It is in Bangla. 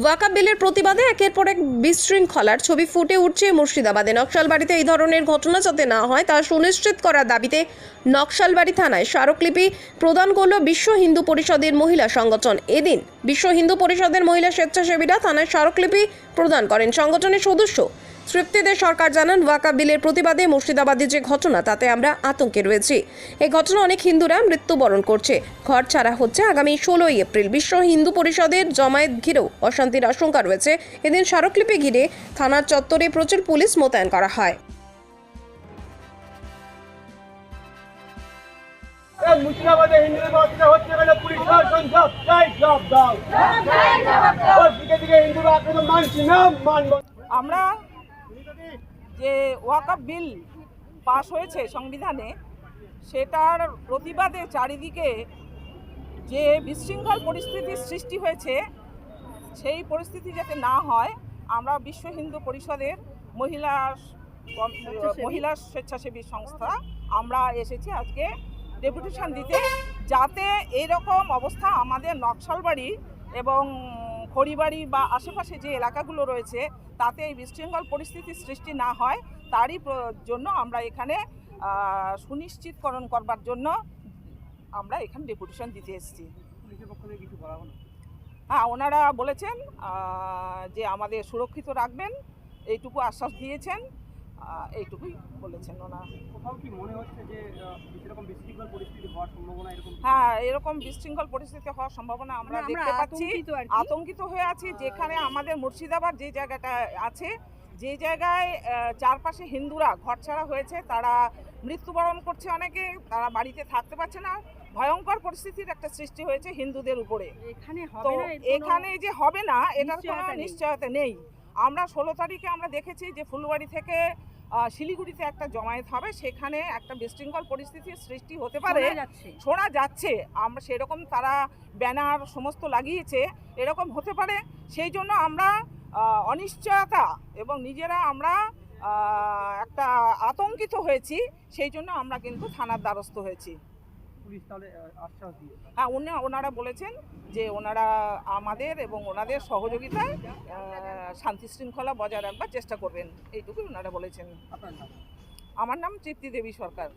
ওয়াকা বিলের প্রতিবাদে একের পর এক বিশৃঙ্খলার ছবি ফুটে উঠছে মুর্শিদাবাদে। নকশালবাড়িতে এই ধরনের ঘটনা যাতে না হয়, তা সুনিশ্চিত করার দাবিতে নকশালবাড়ি থানায় স্মারকলিপি প্রদান করল বিশ্ব হিন্দু পরিষদের মহিলা সংগঠন। এদিন বিশ্ব হিন্দু পরিষদের মহিলা স্বেচ্ছাসেবীরা থানায় স্মারকলিপি প্রদান করেন। সংগঠনের সদস্য তৃপ্তিদের সরকার জানান ওয়াকা বিলের প্রতিবাদে মুর্শিদাবাদে যে ঘটনা তাতে আমরা আতঙ্কে রয়েছি। এই ঘটনা অনেক হিন্দুরা মৃত্যুবরণ করছে। ঘর ছাড়া হচ্ছে আগামী ষোলোই এপ্রিল। বিশ্ব হিন্দু পরিষদের জমায়েত ঘিরেও অশান্তির আশঙ্কা রয়েছে। এদিন স্মারকলিপি ঘিরে থানার চত্বরে প্রচুর পুলিশ মোতায়েন করা হয়। মুর্শিদাবাদে হিন্দুদের হচ্ছে কেন? পুলিশ শাসন সব চাই সব দাও ওর দিকে দিকে হিন্দুরা মানছি না মানব আমরা যে ওয়াকআপ বিল পাস হয়েছে সংবিধানে, সেটার প্রতিবাদে চারিদিকে যে বিশৃঙ্খল পরিস্থিতির সৃষ্টি হয়েছে, সেই পরিস্থিতি যাতে না হয়, আমরা বিশ্ব হিন্দু পরিষদের মহিলা মহিলা স্বেচ্ছাসেবী সংস্থা, আমরা এসেছি আজকে ডেপুটেশন দিতে, যাতে এইরকম অবস্থা আমাদের নকশালবাড়ি এবং খড়িবাড়ি বা আশেপাশে যে এলাকাগুলো রয়েছে তাতে এই বিশৃঙ্খল পরিস্থিতির সৃষ্টি না হয় তারই জন্য আমরা এখানে সুনিশ্চিতকরণ করবার জন্য আমরা এখানে ডেপুটেশন দিতে এসেছি। হ্যাঁ ওনারা বলেছেন যে আমাদের সুরক্ষিত রাখবেন এইটুকু আশ্বাস দিয়েছেন। এইটুকুই বলেছেন ওনারা। কোথাও কি মনে হচ্ছে যে এরকম বিশৃঙ্খল পরিস্থিতি হওয়ার সম্ভাবনা এরকম হ্যাঁ এরকম বিশৃঙ্খল পরিস্থিতি হওয়ার সম্ভাবনা আমরা মানে দেখতে পাচ্ছি আতঙ্কিত হয়ে আছি যেখানে আমাদের মুর্শিদাবাদ যে জায়গাটা আছে যে জায়গায় চারপাশে হিন্দুরা ঘরছাড়া হয়েছে তারা মৃত্যুবরণ করছে অনেকে তারা বাড়িতে থাকতে পারছে না। ভয়ঙ্কর পরিস্থিতির একটা সৃষ্টি হয়েছে হিন্দুদের উপরে। এখানে তো এখানে যে হবে না এটার কোনো নিশ্চয়তা নেই। আমরা ষোলো তারিখে আমরা দেখেছি যে ফুলবাড়ি থেকে শিলিগুড়িতে একটা জমায়েত হবে। সেখানে একটা বিশৃঙ্খল পরিস্থিতির সৃষ্টি হতে পারে। শোনা যাচ্ছে। আমরা সেরকম তারা ব্যানার সমস্ত লাগিয়েছে। এরকম হতে পারে। সেই জন্য আমরা অনিশ্চয়তা এবং নিজেরা আমরা একটা আতঙ্কিত হয়েছি। সেই জন্য আমরা কিন্তু থানার দ্বারস্থ হয়েছি। পুলিশ তাহলে আশ্বাস দিয়ে হ্যাঁ উনি ওনারা বলেছেন যে ওনারা আমাদের এবং ওনাদের সহযোগিতায় শান্তি শৃঙ্খলা বজায় রাখবার চেষ্টা করবেন। এইটুকুই ওনারা বলেছেন। আমার নাম তৃপ্তি দেবী সরকার।